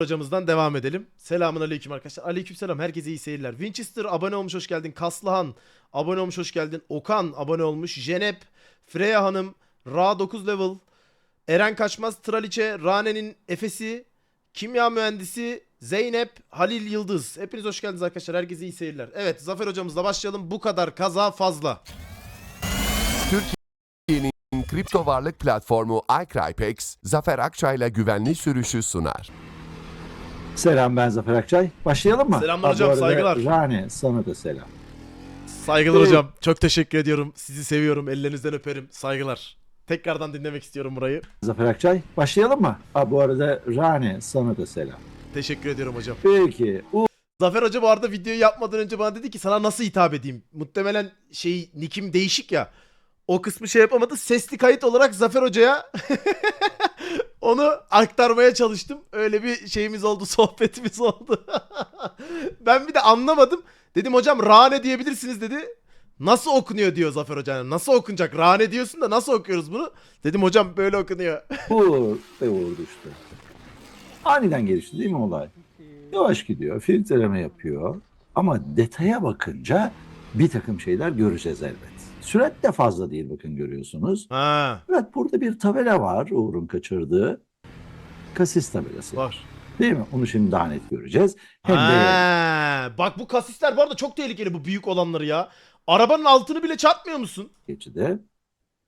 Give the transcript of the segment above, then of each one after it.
hocamızdan devam edelim. Selamun aleyküm arkadaşlar. Aleyküm selam. Herkese iyi seyirler. Winchester abone olmuş hoş geldin. Kaslıhan abone olmuş hoş geldin. Okan abone olmuş. Jenep, Freya Hanım, Ra 9 level, Eren Kaçmaz, Traliçe, Rane'nin Efesi, Kimya Mühendisi, Zeynep, Halil Yıldız. Hepiniz hoş geldiniz arkadaşlar. Herkese iyi seyirler. Evet Zafer hocamızla başlayalım. Bu kadar kaza fazla. Türkiye'nin kripto varlık platformu iCrypex, Zafer Akçay'la güvenli sürüşü sunar. Selam ben Zafer Akçay. Başlayalım mı? Selamlar Ha, hocam, saygılar. Rane sana da selam. Saygılar Evet. hocam. Çok teşekkür ediyorum. Sizi seviyorum. Ellerinizden öperim. Saygılar. Tekrardan dinlemek istiyorum burayı. Zafer Akçay. Başlayalım mı? Ha, bu arada Rane sana da selam. Teşekkür ediyorum hocam. Peki. U Zafer Hoca bu arada videoyu yapmadan önce bana dedi ki sana nasıl hitap edeyim? Muhtemelen şey nikim değişik ya. O kısmı şey yapamadı. Sesli kayıt olarak Zafer Hoca'ya onu aktarmaya çalıştım. Öyle bir şeyimiz oldu, sohbetimiz oldu. ben bir de anlamadım. Dedim hocam Rane diyebilirsiniz dedi. Nasıl okunuyor diyor Zafer Hoca. Yani nasıl okunacak? Rane diyorsun da nasıl okuyoruz bunu? Dedim hocam böyle okunuyor. Uğur ve Uğur düştü. Aniden gelişti değil mi olay? Yavaş gidiyor. Filtreleme yapıyor. Ama detaya bakınca bir takım şeyler göreceğiz elbet. Sürat de fazla değil bakın görüyorsunuz. ha, Evet burada bir tabela var Uğur'un kaçırdığı. Kasis tabelası. var. Değil mi? Onu şimdi daha net göreceğiz. Hem de bak bu kasisler bu arada çok tehlikeli bu büyük olanları ya. Arabanın altını bile çarpmıyor musun? geçide.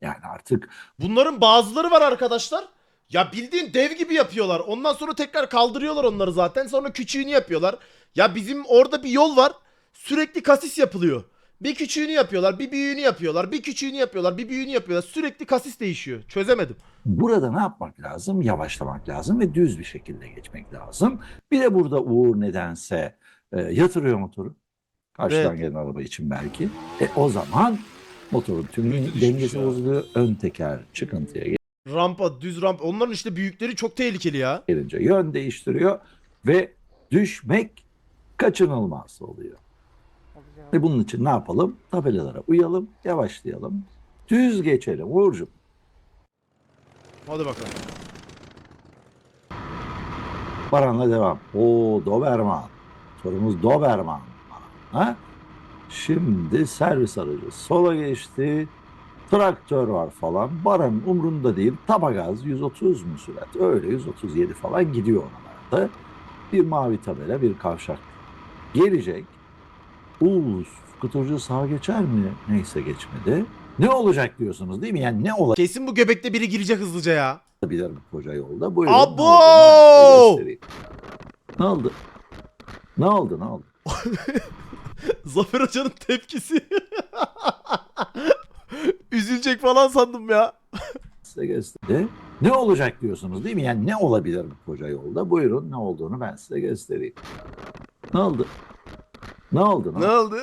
Yani artık Bunların bazıları var arkadaşlar. Ya bildiğin dev gibi yapıyorlar. Ondan sonra tekrar kaldırıyorlar onları zaten. Sonra küçüğünü yapıyorlar. Ya bizim orada bir yol var. Sürekli kasis yapılıyor. Bir küçüğünü yapıyorlar, bir büyüğünü yapıyorlar, bir küçüğünü yapıyorlar, bir büyüğünü yapıyorlar. Sürekli kasis değişiyor. Çözemedim. burada ne yapmak lazım? Yavaşlamak lazım ve düz bir şekilde geçmek lazım. Bir de burada Uğur nedense e, yatırıyor motoru. Karşıdan Evet. gelen araba için belki. E, o zaman motorun tüm Kötü düşmüş dengesi bozuluyor. Ön teker çıkıntıya Rampa, düz rampa. Onların işte büyükleri çok tehlikeli ya. gelince yön değiştiriyor ve düşmek kaçınılmaz oluyor. Ve bunun için ne yapalım? Tabelalara uyalım, yavaşlayalım. Düz geçelim Uğurcuğum. Hadi bakalım. Baran'la devam. O Doberman. Sorumuz Doberman. Ha? Şimdi servis aracı sola geçti. Traktör var falan. Baran umrunda değil. Taba gaz 130 mu sürat? Öyle 137 falan gidiyor oralarda. Bir mavi tabela, bir kavşak gelecek. Uuu skuturcu sağa geçer mi? Neyse geçmedi. Ne olacak diyorsunuz değil mi? Yani ne olabilir Kesin bu göbekte biri girecek hızlıca ya. bu koca yolda? Buyurun. Abo! Ne oldu? Ne oldu? Ne oldu? Zafer Hoca'nın tepkisi. Üzülecek falan sandım ya. Size göstereyim. Ne olacak diyorsunuz değil mi? Yani ne olabilir bu koca yolda? Buyurun ne olduğunu ben size göstereyim. Ne oldu? Ne oldu? Ne oldu?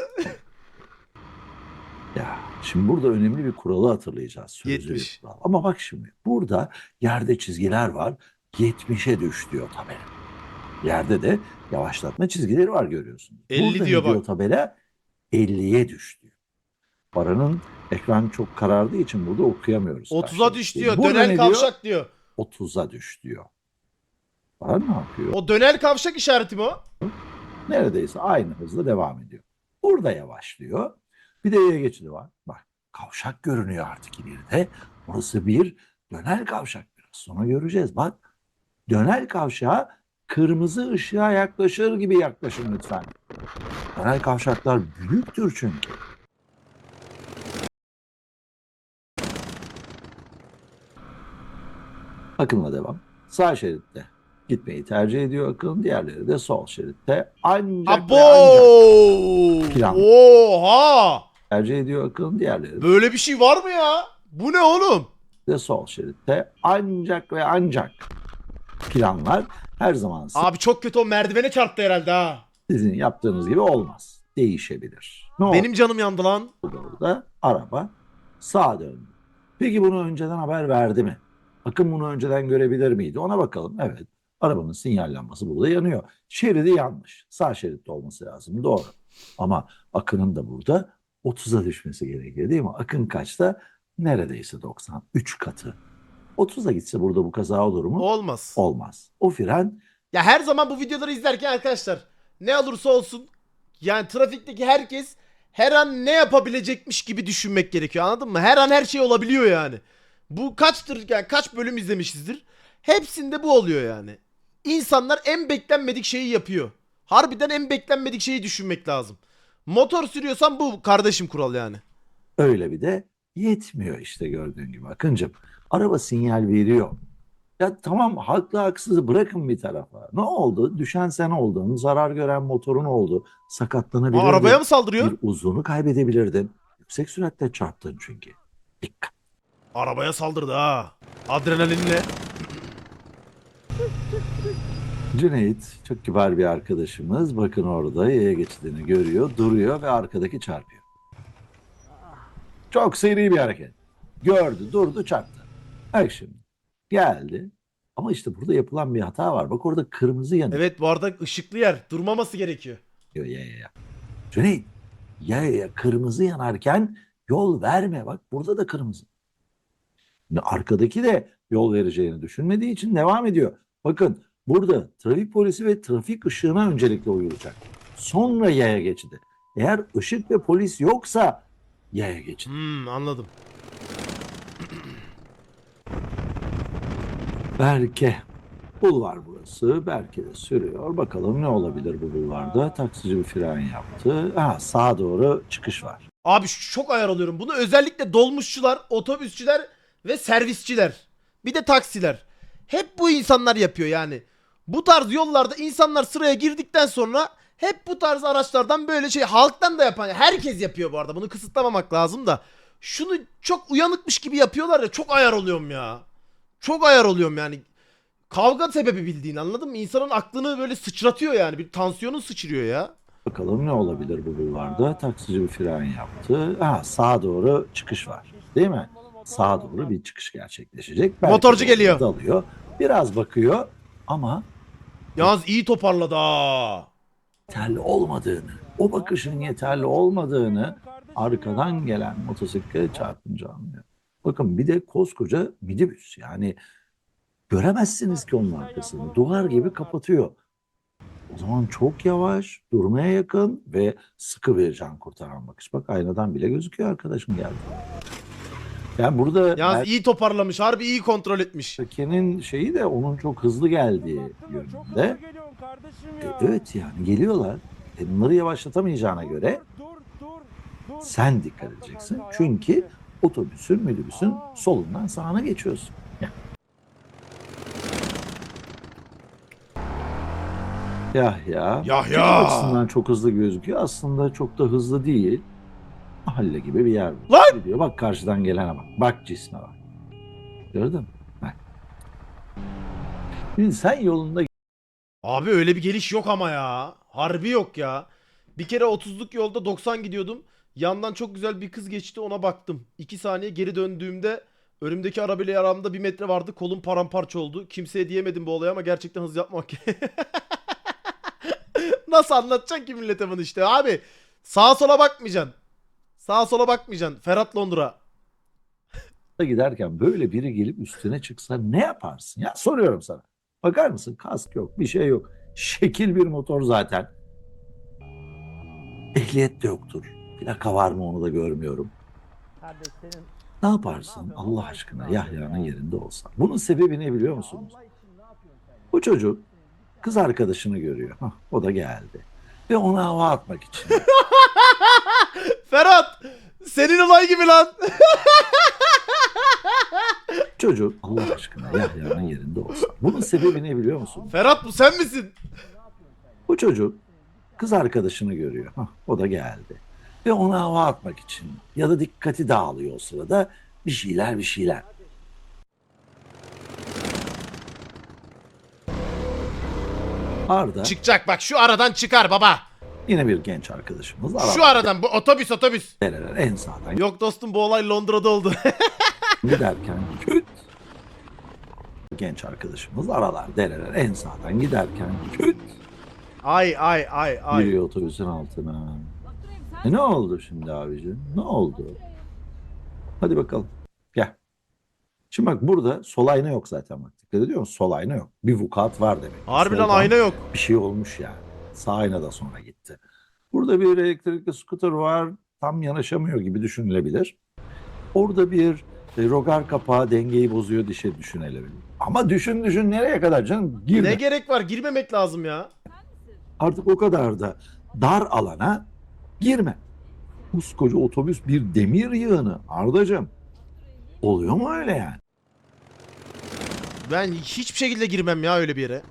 Ya şimdi burada önemli bir kuralı hatırlayacağız. Sözlü bir 70. kural. Ama bak şimdi burada yerde çizgiler var. 70'e düş diyor tabela. Yerde de yavaşlatma çizgileri var görüyorsunuz. 50 burada diyor ne bak. tabela 50'ye düş diyor. Paranın ekran çok karardığı için burada okuyamıyoruz. 30'a karşılıklı. düş diyor. Burada Dönel ne kavşak diyor. 30'a düş diyor. Var ne yapıyor? O dönel kavşak işareti mi o? Neredeyse aynı hızla devam ediyor. Burada yavaşlıyor. Bir de yaya geçidi var. Bak kavşak görünüyor artık ileride. Burası bir dönel kavşak biraz sonra göreceğiz. Bak dönel kavşağa kırmızı ışığa yaklaşır gibi yaklaşın lütfen. Dönel kavşaklar büyüktür çünkü. Akınla devam. Sağ şeritte gitmeyi tercih ediyor akın. Diğerleri de sol şeritte. Ancak ve ancak Abo! Plan. Oha! tercih ediyor akın. Diğerleri Böyle bir şey var mı ya? Bu ne oğlum? de sol şeritte. Ancak ve ancak planlar her zaman Abi çok kötü o merdivene çarptı herhalde ha. sizin yaptığınız gibi olmaz. Değişebilir. Ne Benim canım yandı lan. oldu orada? Araba sağa döndü. Peki bunu önceden haber verdi mi? Akın bunu önceden görebilir miydi? Ona bakalım. Evet. Arabanın sinyal lambası burada yanıyor. Şeridi yanlış. Sağ şeritte olması lazım. Doğru. Ama Akın'ın da burada 30'a düşmesi gerekiyor değil mi? Akın kaçta? Neredeyse 90. 3 katı. 30'a gitse burada bu kaza olur mu? Olmaz. Olmaz. O fren Ya her zaman bu videoları izlerken arkadaşlar ne olursa olsun yani trafikteki herkes her an ne yapabilecekmiş gibi düşünmek gerekiyor anladın mı? Her an her şey olabiliyor yani. Bu kaçtır yani kaç bölüm izlemişizdir. Hepsinde bu oluyor yani. İnsanlar en beklenmedik şeyi yapıyor. Harbiden en beklenmedik şeyi düşünmek lazım. Motor sürüyorsan bu kardeşim kural yani. Öyle bir de yetmiyor işte gördüğün gibi Akıncım. Araba sinyal veriyor. Ya tamam haklı haksızı bırakın bir tarafa. Ne oldu? Düşen sen oldun. Zarar gören motorun oldu. Aa, Sakatlanabilirdin. arabaya mı saldırıyor? Bir uzunu kaybedebilirdin. Yüksek süratte çarptın çünkü. Dikkat. Arabaya saldırdı ha. Adrenalinle. Cüneyt çok kibar bir arkadaşımız. Bakın orada yaya geçidini görüyor, duruyor ve arkadaki çarpıyor. Çok seri bir hareket. Gördü, durdu, çarptı. Bak şimdi. Geldi. Ama işte burada yapılan bir hata var. Bak orada kırmızı yanıyor Evet bu arada ışıklı yer. Durmaması gerekiyor. yayaya. Cüneyt, yayaya kırmızı yanarken yol verme. Bak burada da kırmızı. Arkadaki de yol vereceğini düşünmediği için devam ediyor. Bakın burada trafik polisi ve trafik ışığına öncelikle uyulacak. Sonra yaya geçidi. Eğer ışık ve polis yoksa yaya geçidi. Hmm anladım. Berke. Bulvar burası. Berke de sürüyor. Bakalım ne olabilir bu bulvarda. Taksici bir fren yaptı. Ha, sağa doğru çıkış var. Abi çok ayar oluyorum. Bunu özellikle dolmuşçular, otobüsçüler ve servisçiler. Bir de taksiler. Hep bu insanlar yapıyor yani. Bu tarz yollarda insanlar sıraya girdikten sonra hep bu tarz araçlardan böyle şey halktan da yapan herkes yapıyor bu arada. Bunu kısıtlamamak lazım da. Şunu çok uyanıkmış gibi yapıyorlar ya çok ayar oluyorum ya. Çok ayar oluyorum yani. Kavga sebebi bildiğin anladın mı? İnsanın aklını böyle sıçratıyor yani. Bir tansiyonu sıçrıyor ya. Bakalım ne olabilir bu bulvarda. Taksici bir fren yaptı. Ha, sağa doğru çıkış var. Değil mi? Sağa doğru bir çıkış gerçekleşecek. Motorcu geliyor. Dalıyor. Biraz bakıyor ama Yalnız iyi toparladı ha. yeterli olmadığını, o bakışın yeterli olmadığını arkadan gelen motosiklet çarpınca anlıyor. Bakın bir de koskoca minibüs yani göremezsiniz ki onun arkasını. Duvar gibi kapatıyor. O zaman çok yavaş, durmaya yakın ve sıkı bir can kurtaran bakış. Bak aynadan bile gözüküyor arkadaşım geldi. Yani burada Yalnız iyi toparlamış. Harbi iyi kontrol etmiş. Berke'nin şeyi de onun çok hızlı geldiği yönünde. E, evet yani geliyorlar. E, bunları yavaşlatamayacağına göre sen dikkat edeceksin. Çünkü otobüsün, minibüsün solundan sağına geçiyorsun. Yahya. Yahya! Açısından çok hızlı gözüküyor. Aslında çok da hızlı değil. Mahalle gibi bir yer. Lan! Gidiyor. Bak karşıdan gelene bak. Bak cisme bak. Gördün mü? Bak. Şimdi sen yolunda Abi öyle bir geliş yok ama ya. Harbi yok ya. Bir kere 30'luk yolda 90 gidiyordum. Yandan çok güzel bir kız geçti ona baktım. 2 saniye geri döndüğümde önümdeki arabayla aramda bir metre vardı. Kolum paramparça oldu. Kimseye diyemedim bu olayı ama gerçekten hız yapmak. Nasıl anlatacaksın ki millete bunu işte abi. Sağa sola bakmayacaksın. Sağa sola bakmayacaksın. Ferhat Londra. giderken böyle biri gelip üstüne çıksa ne yaparsın? Ya soruyorum sana. Bakar mısın? Kask yok, bir şey yok. Şekil bir motor zaten. Ehliyet de yoktur. Plaka var mı onu da görmüyorum. Ne yaparsın Allah aşkına Yahya'nın yerinde olsan? Bunun sebebi ne biliyor musunuz? Bu çocuk kız arkadaşını görüyor. Hah, o da geldi. Ve ona hava atmak için. Ferhat! Senin olay gibi lan. Çocuk Allah aşkına Yahya'nın yerinde olsan. Bunun sebebi ne biliyor musunuz? Ferhat bu sen misin? Bu çocuk kız arkadaşını görüyor. Hah, o da geldi. Ve ona hava atmak için ya da dikkati dağılıyor o sırada bir şeyler bir şeyler. Arda Çıkacak bak şu aradan çıkar baba. yine bir genç arkadaşımız. Şu aradan bu otobüs otobüs. Arabalar en sağdan Yok dostum bu olay Londra'da oldu. giderken küt. Genç arkadaşımız aralar dereler en sağdan giderken küt ay ay ay ay. giriyor otobüsün altına. E ne oldu şimdi abicim? Ne oldu? Hadi bakalım. Gel. Şimdi bak burada sol ayna yok zaten bak. Dikkat ediyor musun? Sol ayna yok. Bir vukuat var demek. Harbiden Soldan ayna yok. Bir şey olmuş yani. Sağ ayna da sonra gitti. Burada bir elektrikli scooter var. Tam yanaşamıyor gibi düşünülebilir. Orada bir e, rogar kapağı dengeyi bozuyor dişe düşünülebilir. Ama düşün düşün nereye kadar canım? Girme. Ne gerek var? Girmemek lazım ya. Artık o kadar da dar alana girme. Koskoca otobüs bir demir yığını Ardacığım. Oluyor mu öyle yani? Ben hiçbir şekilde girmem ya öyle bir yere.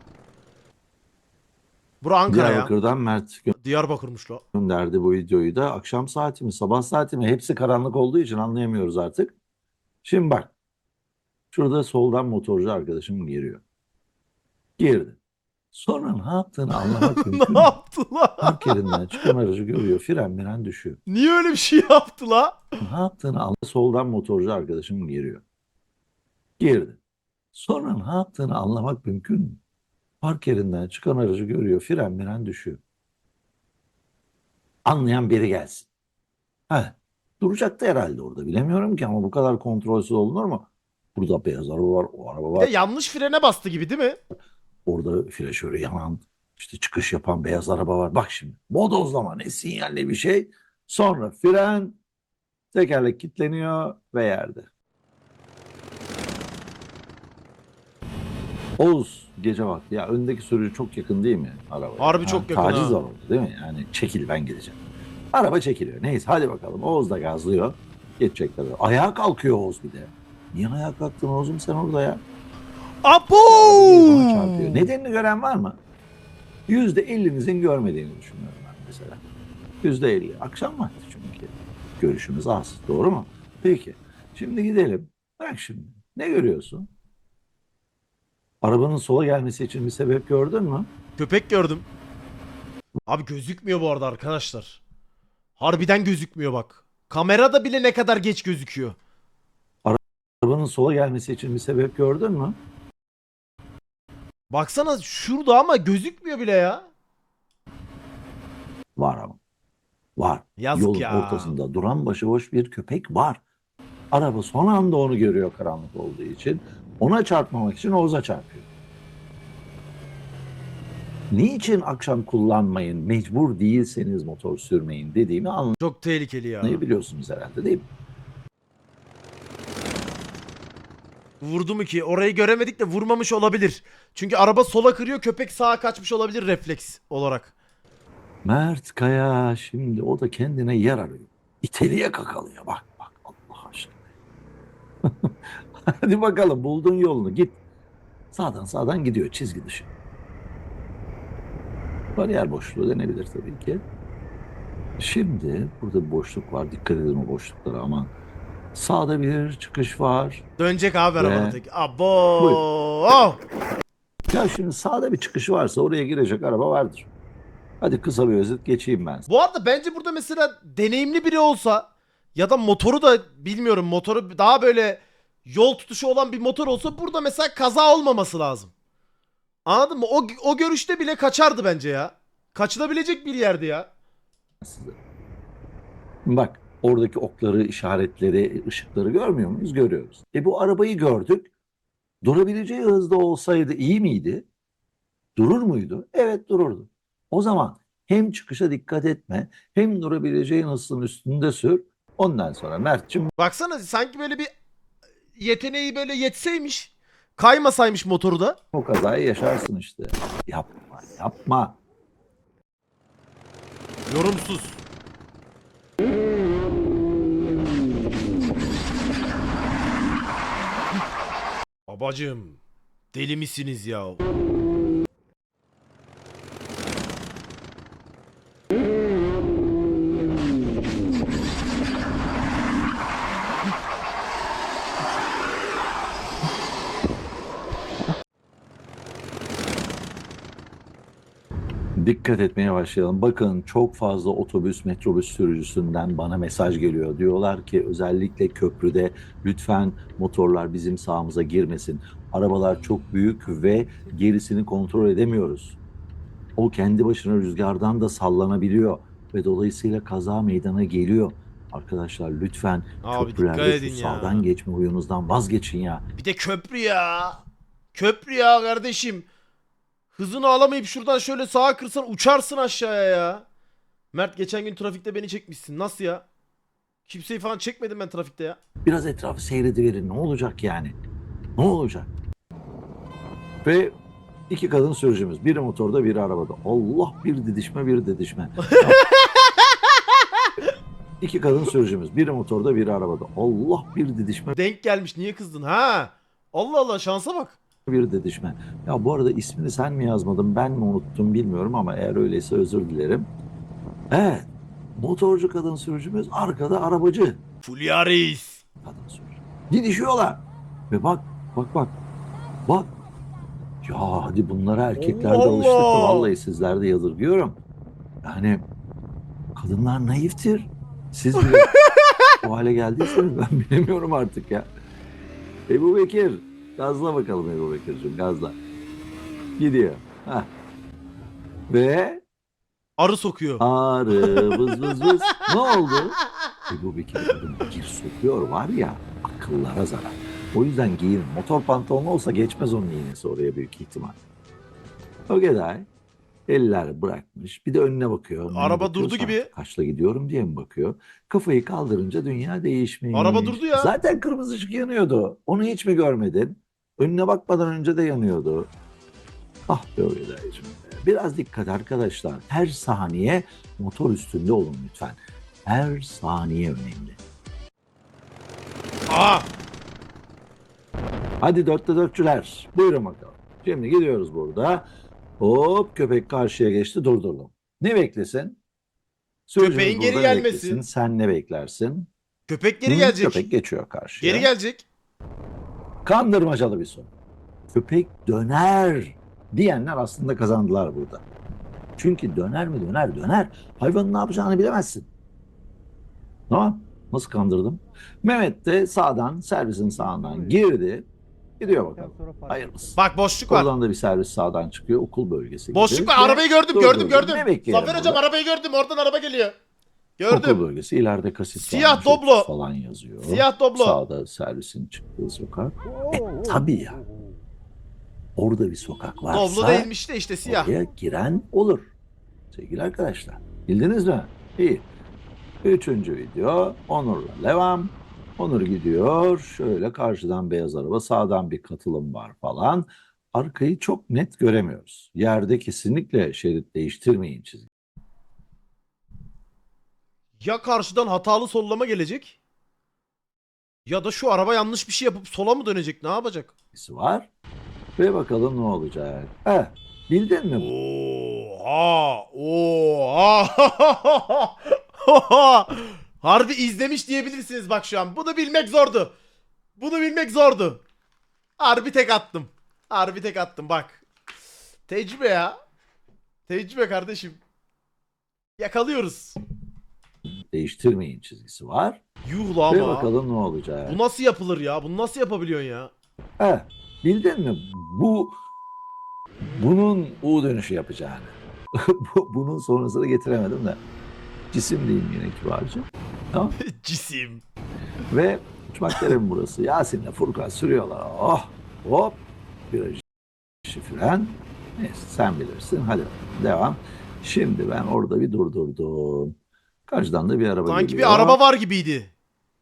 Bura Ankara ya. Diyarbakır'dan Mert Diyarbakır'mış la. gönderdi bu videoyu da. Akşam saati mi, sabah saati mi? Hepsi karanlık olduğu için anlayamıyoruz artık. Şimdi bak. Şurada soldan motorcu arkadaşım giriyor. Girdi. Sonra ne yaptığını anlamak mümkün. ne yaptı la? Park yerinden çıkan aracı görüyor. Fren miren düşüyor. Niye öyle bir şey yaptı la? Ne yaptığını anla. Soldan motorcu arkadaşım giriyor. Girdi. Sonra ne yaptığını anlamak mümkün mü? Park yerinden çıkan aracı görüyor. Fren miren düşüyor. Anlayan biri gelsin. Heh, duracaktı herhalde orada. Bilemiyorum ki ama bu kadar kontrolsüz olunur mu? Burada beyaz araba var, o araba Bir var. de yanlış frene bastı gibi değil mi? Orada flaşörü yanan, işte çıkış yapan beyaz araba var. Bak şimdi bodozlama ne sinyalli bir şey. Sonra fren, tekerlek kilitleniyor ve yerde. Oğuz gece vakti ya öndeki sürücü çok yakın değil mi arabaya? Harbi çok yakın Taciz ha. var orada değil mi? Yani çekil ben gideceğim. Araba çekiliyor. Neyse hadi bakalım. Oğuz da gazlıyor. Geçecekler. Ayağa kalkıyor Oğuz bir de. Niye ayağa kalktın Oğuz'um sen orada ya? Apo! Bana çarpıyor. Nedenini gören var mı? Yüzde ellinizin görmediğini düşünüyorum ben mesela. Yüzde elli. Akşam vakti çünkü. Görüşümüz az. Doğru mu? Peki. Şimdi gidelim. Bak şimdi. Ne görüyorsun? Arabanın sola gelmesi için bir sebep gördün mü? Köpek gördüm. Abi gözükmüyor bu arada arkadaşlar. Harbiden gözükmüyor bak. Kamerada bile ne kadar geç gözüküyor. Arabanın sola gelmesi için bir sebep gördün mü? Baksana şurada ama gözükmüyor bile ya. Var ama. Var. Yazık Yolun ya. ortasında duran başıboş bir köpek var. Araba son anda onu görüyor karanlık olduğu için. Ona çarpmamak için Oğuz'a çarpıyor. Niçin akşam kullanmayın, mecbur değilseniz motor sürmeyin dediğimi Çok tehlikeli ya. anlayabiliyorsunuz herhalde değil mi? Vurdu mu ki? Orayı göremedik de vurmamış olabilir. Çünkü araba sola kırıyor, köpek sağa kaçmış olabilir refleks olarak. Mert Kaya şimdi o da kendine yer arıyor. İteliye kakalıyor bak bak Allah aşkına. Hadi bakalım buldun yolunu git. Sağdan sağdan gidiyor çizgi dışı. Bariyer boşluğu denebilir tabii ki. Şimdi burada bir boşluk var. Dikkat edin o boşluklara aman. Sağda bir çıkış var. Dönecek abi tek. Abo! Oh! Ya şimdi sağda bir çıkışı varsa oraya girecek araba vardır. Hadi kısa bir özet geçeyim ben. Bu arada bence burada mesela deneyimli biri olsa ya da motoru da bilmiyorum motoru daha böyle yol tutuşu olan bir motor olsa burada mesela kaza olmaması lazım. Anladın mı? O, o görüşte bile kaçardı bence ya. Kaçılabilecek bir yerdi ya. Bak oradaki okları, işaretleri, ışıkları görmüyor muyuz? Görüyoruz. E bu arabayı gördük. Durabileceği hızda olsaydı iyi miydi? Durur muydu? Evet dururdu. O zaman hem çıkışa dikkat etme hem durabileceğin hızın üstünde sür. Ondan sonra Mert'cim Baksana sanki böyle bir yeteneği böyle yetseymiş. Kaymasaymış motoru da. o kazayı yaşarsın işte. Yapma yapma. Yorumsuz. Babacım deli misiniz ya? Dikkat etmeye başlayalım. Bakın çok fazla otobüs, metrobüs sürücüsünden bana mesaj geliyor. Diyorlar ki özellikle köprüde lütfen motorlar bizim sağımıza girmesin. Arabalar çok büyük ve gerisini kontrol edemiyoruz. O kendi başına rüzgardan da sallanabiliyor ve dolayısıyla kaza meydana geliyor. Arkadaşlar lütfen Abi köprülerde şu sağdan geçme huyunuzdan vazgeçin ya. Bir de köprü ya. Köprü ya kardeşim. Hızını alamayıp şuradan şöyle sağa kırsan uçarsın aşağıya ya. Mert geçen gün trafikte beni çekmişsin. Nasıl ya? Kimseyi falan çekmedim ben trafikte ya. Biraz etrafı seyrediverin. Ne olacak yani? Ne olacak? Ve iki kadın sürücümüz. Biri motorda, biri arabada. Allah bir didişme, bir didişme. iki kadın sürücümüz. Biri motorda, biri arabada. Allah bir didişme, Denk gelmiş. Niye kızdın? Ha? Allah Allah şansa bak. Bir didişme. Ya bu arada ismini sen mi yazmadın, ben mi unuttum bilmiyorum ama eğer öyleyse özür dilerim. Evet. Motorcu kadın sürücümüz, arkada arabacı. Fulya Reis. kadın sürücü. Didişiyorlar. Ve bak, bak, bak. Bak. Ya hadi bunlara erkeklerde Allah alıştık da Allah. vallahi sizlerde yadırgıyorum. Yani kadınlar naiftir. Siz bile bu hale geldiyseniz ben bilemiyorum artık ya. Ebu Bekir. Gazla bakalım Ebu Bekir'cim gazla. Gidiyor. Heh. Ve Arı sokuyor. Arı vız vız vız. Ne oldu? Ebu Bekir kadın gir sokuyor var ya akıllara zarar. O yüzden giyin. Motor pantolonu olsa geçmez onun iğnesi oraya büyük ihtimal. O Geday eller bırakmış. Bir de önüne bakıyor. Önüne Araba durdu gibi. Kaçla gidiyorum diye mi bakıyor? Kafayı kaldırınca dünya değişmiş. Araba durdu ya. Zaten kırmızı ışık yanıyordu. Onu hiç mi görmedin? Önüne bakmadan önce de yanıyordu. Ah be o Gedaycığım. Biraz dikkat arkadaşlar. Her saniye motor üstünde olun lütfen. Her saniye önemli. Aa! Hadi dörtte dörtçüler. Buyurun bakalım. Şimdi gidiyoruz burada. Hop köpek karşıya geçti durdurdum. Ne beklesin? Sürücümüz Köpeğin geri burada gelmesi. beklesin. Sen ne beklersin? Köpek geri Hı, gelecek. Köpek geçiyor karşıya. Geri gelecek. Kandırmacalı bir soru. Köpek döner diyenler aslında kazandılar burada. Çünkü döner mi döner döner. Hayvanın ne yapacağını bilemezsin. Tamam. Nasıl kandırdım? Mehmet de sağdan servisin sağından girdi. Gidiyor bakalım. Hayırlısı. Bak boşluk var. Oradan da bir servis sağdan çıkıyor. Okul bölgesi. Boşluk var. Arabayı gördüm, gördüm, gördüm. Ne bekleyelim Zafer hocam arabayı gördüm. Oradan araba geliyor. Okul Gördüm. bölgesi. ileride kasit Siyah varmış, Doblo. 30 falan yazıyor. Siyah Doblo. Sağda servisin çıktığı sokak. E tabii ya. Orada bir sokak varsa Doblo değilmiş de işte siyah. oraya giren olur. Sevgili arkadaşlar. Bildiniz mi? İyi. Üçüncü video Onur'la devam. Onur gidiyor. Şöyle karşıdan beyaz araba, sağdan bir katılım var falan. Arkayı çok net göremiyoruz. Yerde kesinlikle şerit değiştirmeyin çizgisi Ya karşıdan hatalı sollama gelecek. Ya da şu araba yanlış bir şey yapıp sola mı dönecek? Ne yapacak? var. Ve bakalım ne olacak. Heh, bildin mi? bu? Oha! Oha! Harbi izlemiş diyebilirsiniz bak şu an. Bunu bilmek zordu. Bunu bilmek zordu. Harbi tek attım. Harbi tek attım bak. Tecrübe ya. Tecrübe kardeşim. Yakalıyoruz. Değiştirmeyin çizgisi var. Yuh la Ve ama. bakalım ne olacak. Bu nasıl yapılır ya? Bunu nasıl yapabiliyorsun ya? Heh, bildin mi? Bu bunun U dönüşü yapacağını. Bu- bunun sonrasını getiremedim de. Cisim diyeyim yine kibarca. Tamam. Cisim. Ve uçmak derim burası. Yasin'le Furkan sürüyorlar. Oh hop. Viraj fren. Neyse sen bilirsin. Hadi devam. Şimdi ben orada bir durdurdum. Karşıdan da bir araba Sanki geliyor. bir araba var gibiydi.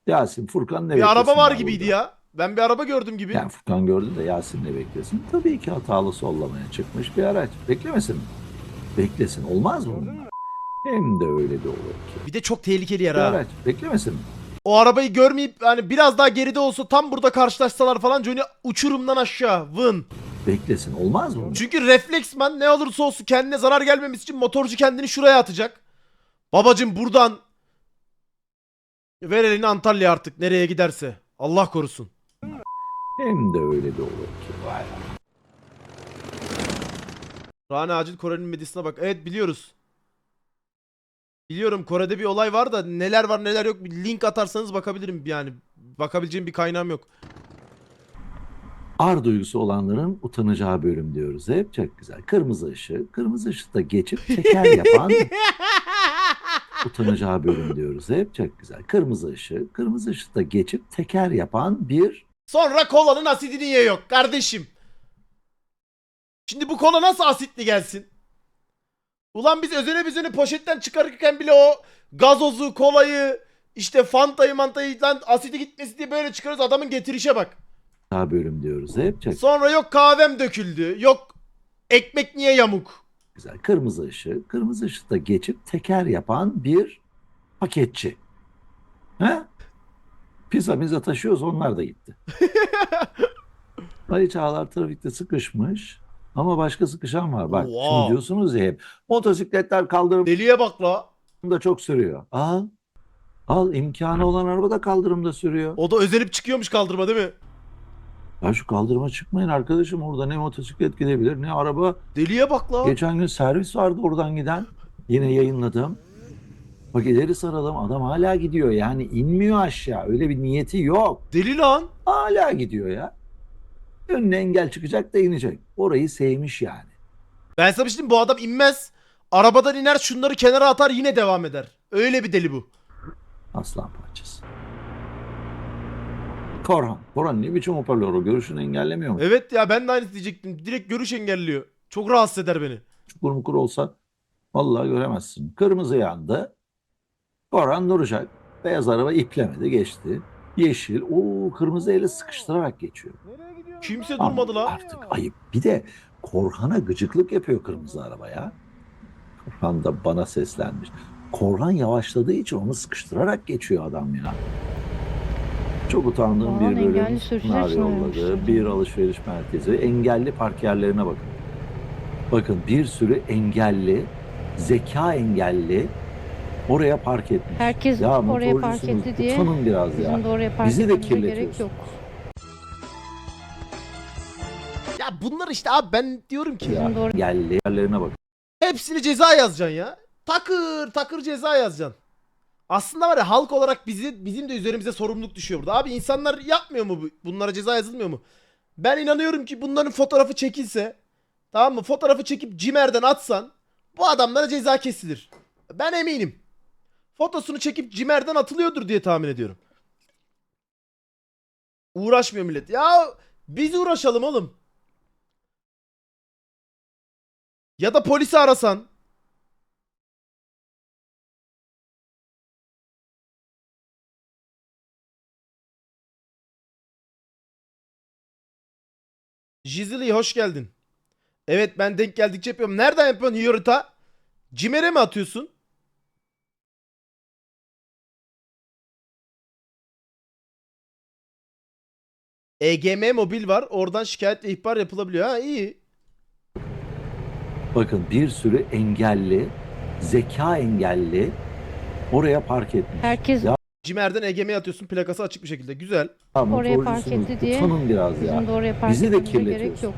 Yasin Furkan ne Bir araba var gibiydi burada? ya. Ben bir araba gördüm gibi. Yani Furkan gördü de Yasin ne beklesin? Tabii ki hatalı sollamaya çıkmış bir araç. Beklemesin mi? Beklesin. Olmaz mı bunlar? Hem de öyle de olur ki. Bir de çok tehlikeli yer Bir ha. araç beklemesin mi? O arabayı görmeyip hani biraz daha geride olsa tam burada karşılaşsalar falan Johnny uçurumdan aşağı vın. Beklesin. Olmaz mı? bunlar? Çünkü refleksman ne olursa olsun kendine zarar gelmemesi için motorcu kendini şuraya atacak. Babacım buradan ver elini Antalya artık nereye giderse. Allah korusun. Hem de öyle de olur ki. Vay. Rane acil Kore'nin medyasına bak. Evet biliyoruz. Biliyorum Kore'de bir olay var da neler var neler yok bir link atarsanız bakabilirim yani. Bakabileceğim bir kaynağım yok. Ar duygusu olanların utanacağı bölüm diyoruz. Hep çok güzel. Kırmızı ışık. Kırmızı ışıkta geçip teker yapan utanacağı bölüm diyoruz. Hep çok güzel. Kırmızı ışık. Kırmızı ışıkta geçip teker yapan bir Sonra kolanın asidini ye yok kardeşim. Şimdi bu kola nasıl asitli gelsin? Ulan biz özene bizene poşetten çıkarırken bile o gazozu, kolayı, işte fantayı mantayı lan asidi gitmesi diye böyle çıkarırız adamın getirişe bak. A bölüm diyoruz hep. Çok Sonra yok kahvem döküldü. Yok ekmek niye yamuk? Güzel. Kırmızı ışık. Kırmızı ışıkta geçip teker yapan bir paketçi. He? Pizza miza taşıyoruz onlar da gitti. Ali Çağlar trafikte sıkışmış. Ama başka sıkışan var. Bak Wow. şimdi diyorsunuz ya hep. Motosikletler kaldırımda Deliye bak la. çok sürüyor. Al. Al imkanı olan araba da kaldırımda sürüyor. O da özenip çıkıyormuş kaldırma değil mi? Ya şu kaldırıma çıkmayın arkadaşım. Orada ne motosiklet gidebilir ne araba. Deliye bak la. Geçen gün servis vardı oradan giden. Yine yayınladım. Bak ileri saralım. Adam hala gidiyor. Yani inmiyor aşağı. Öyle bir niyeti yok. Deli lan. Hala gidiyor ya. Önüne engel çıkacak da inecek. Orayı sevmiş yani. Ben sana bir şey diyeyim, bu adam inmez. Arabadan iner şunları kenara atar yine devam eder. Öyle bir deli bu. Aslan parçası. Korhan. Korhan ne biçim hoparlör o? Görüşünü engellemiyor mu? Evet ya ben de aynı diyecektim. Direkt görüş engelliyor. Çok rahatsız eder beni. Çukur mukur olsa vallahi göremezsin. Kırmızı yandı. Korhan duracak. Beyaz araba iplemedi geçti. Yeşil. o kırmızı ele sıkıştırarak geçiyor. Kimse Ama durmadı la. Artık ayıp. Bir de Korhan'a gıcıklık yapıyor kırmızı arabaya. Korhan da bana seslenmiş. Korhan yavaşladığı için onu sıkıştırarak geçiyor adam ya. Çok utandığım Korhan bir bölüm engelli sürücüler için yolladı. oynamıştı. Bir alışveriş merkezi. Engelli park yerlerine bakın. Bakın bir sürü engelli, zeka engelli oraya park etmiş. Herkes ya oraya park motorcusunuz, etti diye Utanın biraz ya. Bizim de oraya park Bizi de etmemize gerek yok. Ya bunlar işte abi ben diyorum ki Ya, Bizim de oraya engelli yerlerine bakın. hepsini ceza yazacaksın ya. Takır takır ceza yazacaksın. Aslında var ya halk olarak bizi bizim de üzerimize sorumluluk düşüyor burada. Abi insanlar yapmıyor mu bu? Bunlara ceza yazılmıyor mu? Ben inanıyorum ki bunların fotoğrafı çekilse tamam mı? Fotoğrafı çekip cimerden atsan bu adamlara ceza kesilir. Ben eminim. Fotosunu çekip cimerden atılıyordur diye tahmin ediyorum. Uğraşmıyor millet. Ya biz uğraşalım oğlum. Ya da polisi arasan. Jizili hoş geldin. Evet ben denk geldikçe yapıyorum. Nereden yapıyorsun Yorita? Cimer'e mi atıyorsun? EGM mobil var. Oradan şikayet ve ihbar yapılabiliyor. Ha iyi. Bakın bir sürü engelli, zeka engelli oraya park etmiş. herkes Ya Cimer'den EGM'ye atıyorsun. Plakası açık bir şekilde. Güzel. oraya park etti diye Utanın biraz ya. bizim de oraya park Bizi de etmemize gerek kirletiyorsun. yok.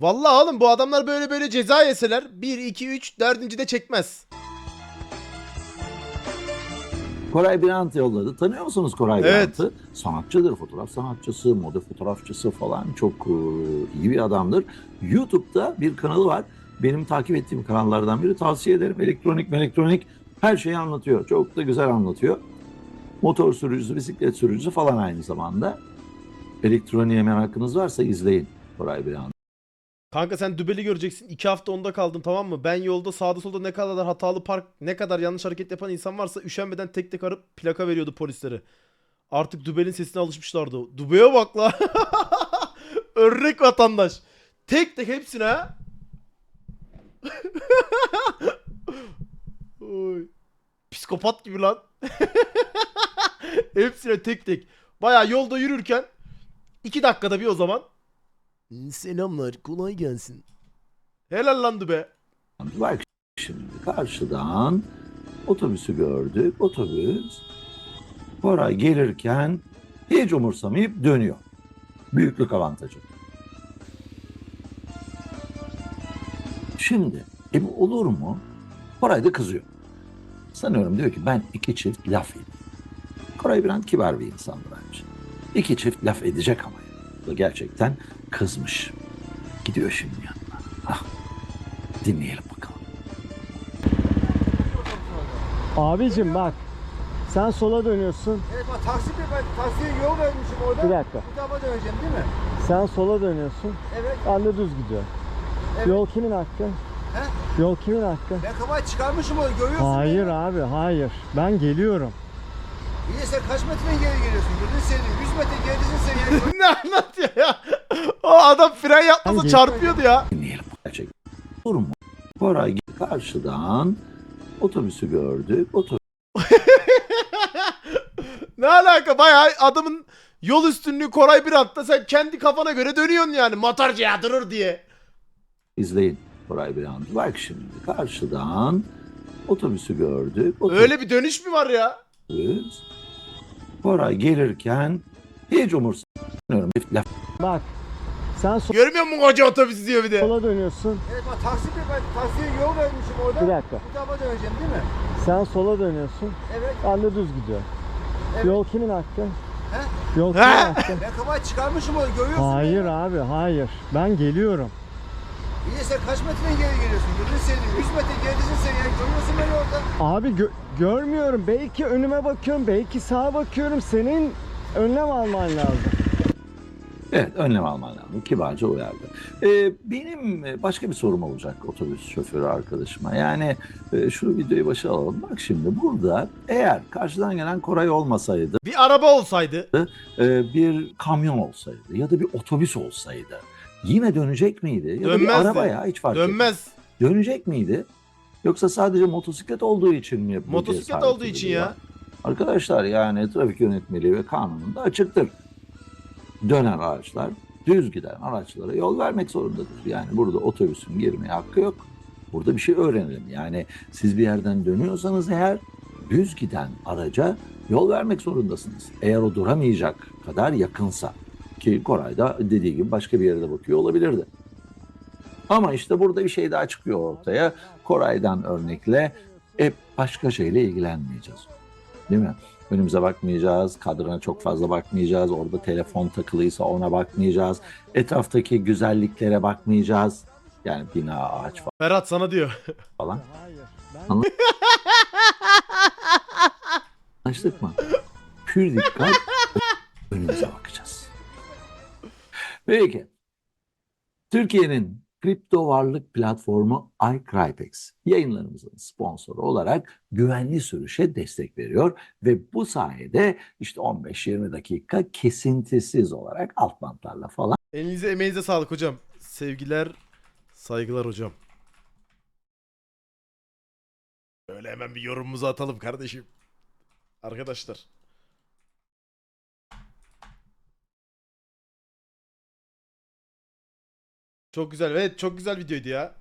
Vallahi oğlum bu adamlar böyle böyle ceza yeseler 1, 2, 3, 4. de çekmez. Koray Birant yolladı. Tanıyor musunuz Koray Evet. Birant'ı? Sanatçıdır, fotoğraf sanatçısı, moda fotoğrafçısı falan çok e, iyi bir adamdır. YouTube'da bir kanalı var. Benim takip ettiğim kanallardan biri. Tavsiye ederim. Elektronik, elektronik her şeyi anlatıyor. Çok da güzel anlatıyor. Motor sürücüsü, bisiklet sürücüsü falan aynı zamanda. Elektroniğe merakınız varsa izleyin Koray Birant. Kanka sen dübeli göreceksin. 2 hafta onda kaldım tamam mı? Ben yolda sağda solda ne kadar hatalı park, ne kadar yanlış hareket yapan insan varsa üşenmeden tek tek arıp plaka veriyordu polislere. Artık dübelin sesine alışmışlardı. Dubeye bak la. Örnek vatandaş. Tek tek hepsine. Oy. Psikopat gibi lan. hepsine tek tek. Baya yolda yürürken 2 dakikada bir o zaman Selamlar, kolay gelsin. Helal lan be. Bak şimdi karşıdan otobüsü gördük. Otobüs Koray gelirken hiç umursamayıp dönüyor. Büyüklük avantajı. Şimdi e bu olur mu? Koray da kızıyor. Sanıyorum diyor ki ben iki çift laf edeyim. Koray Birant kibar bir insandır bence. İki çift laf edecek ama. yani. Gerçekten kızmış. Gidiyor şimdi yanına. Ah, dinleyelim bakalım. Abicim bak. Sen sola dönüyorsun. Evet bak taksi bir ben taksiye yol vermişim orada. Bir dakika. Bu tarafa döneceğim değil mi? Sen sola dönüyorsun. Evet. Ben de düz gidiyorum. Evet. Yol kimin hakkı? He? Yol kimin hakkı? Ben kafayı çıkarmışım onu görüyorsun. Hayır beni. abi hayır. Ben geliyorum. İyi sen kaç metreden geri geliyorsun? Gözünü seveyim. 100 metre geridesin sen ya. ne anlatıyor ya? O adam fren yapmasa çarpıyordu ya. dinleyelim bu gerçek. Mu? Koray karşıdan otobüsü gördü. Otobüs ne alaka? Bayağı adamın yol üstünlüğü Koray bir hatta sen kendi kafana göre dönüyorsun yani. Motorcu ya durur diye. izleyin. Koray anda. Bak şimdi karşıdan otobüsü gördü. Otobüs Öyle bir dönüş mü var ya? Koray gelirken hiç umursamıyorum. Laf Bak. Sen Görmüyor musun koca otobüs diyor bir de. sola dönüyorsun. Evet bak taksi bir ben taksiye yol vermişim orada. Bir dakika. Bu tarafa döneceğim değil mi? Sen sola dönüyorsun. Evet. Ben de düz gidiyorum. Evet. Yol kimin hakkı? He? Yol kimin He? hakkı? Ben kafayı çıkarmışım onu görüyorsun. Hayır beni. abi hayır. Ben geliyorum. İyi sen kaç metreden geri geliyorsun? Seveyim. 100 metre geridesin sen ya. Görüyorsun beni orada. Abi gö- görmüyorum. Belki önüme bakıyorum. Belki sağa bakıyorum. Senin önlem alman lazım. Evet önlem alman lazım. Kibarca uyardı. Ee, benim e, başka bir sorum olacak otobüs şoförü arkadaşıma. Yani e, şu videoyu başa alalım. Bak şimdi burada eğer karşıdan gelen Koray olmasaydı Bir araba olsaydı. e, bir kamyon olsaydı ya da bir otobüs olsaydı yine dönecek miydi? Ya da bir Dönmezdi. araba ya hiç fark etmez. Dönmez. Dönecek miydi? Yoksa sadece motosiklet olduğu için mi? bu Motosiklet cesaret olduğu için ediliyor? ya. Arkadaşlar yani trafik yönetmeliği ve kanununda açıktır. Dönen araçlar düz giden araçlara yol vermek zorundadır. Yani burada otobüsün girmeye hakkı yok. Burada bir şey öğrenelim. Yani siz bir yerden dönüyorsanız eğer düz giden araca yol vermek zorundasınız. Eğer o duramayacak kadar yakınsa. Ki Koray da dediği gibi başka bir yere de bakıyor olabilirdi. Ama işte burada bir şey daha çıkıyor ortaya. Koray'dan örnekle hep başka şeyle ilgilenmeyeceğiz. Değil mi? Önümüze bakmayacağız, kadrına çok fazla bakmayacağız, orada telefon takılıysa ona bakmayacağız, etraftaki güzelliklere bakmayacağız. Yani bina, ağaç Ferhat sana diyor. falan. Anlaştık mı? Pür dikkat önümüze bakacağız. Peki. Türkiye'nin kripto varlık platformu iCrypex yayınlarımızın sponsoru olarak güvenli sürüşe destek veriyor ve bu sayede işte 15-20 dakika kesintisiz olarak alt bantlarla falan Elinize emeğinize sağlık hocam. Sevgiler, saygılar hocam. Öyle hemen bir yorumumuzu atalım kardeşim. Arkadaşlar. Çok güzel. Evet çok güzel videoydu ya.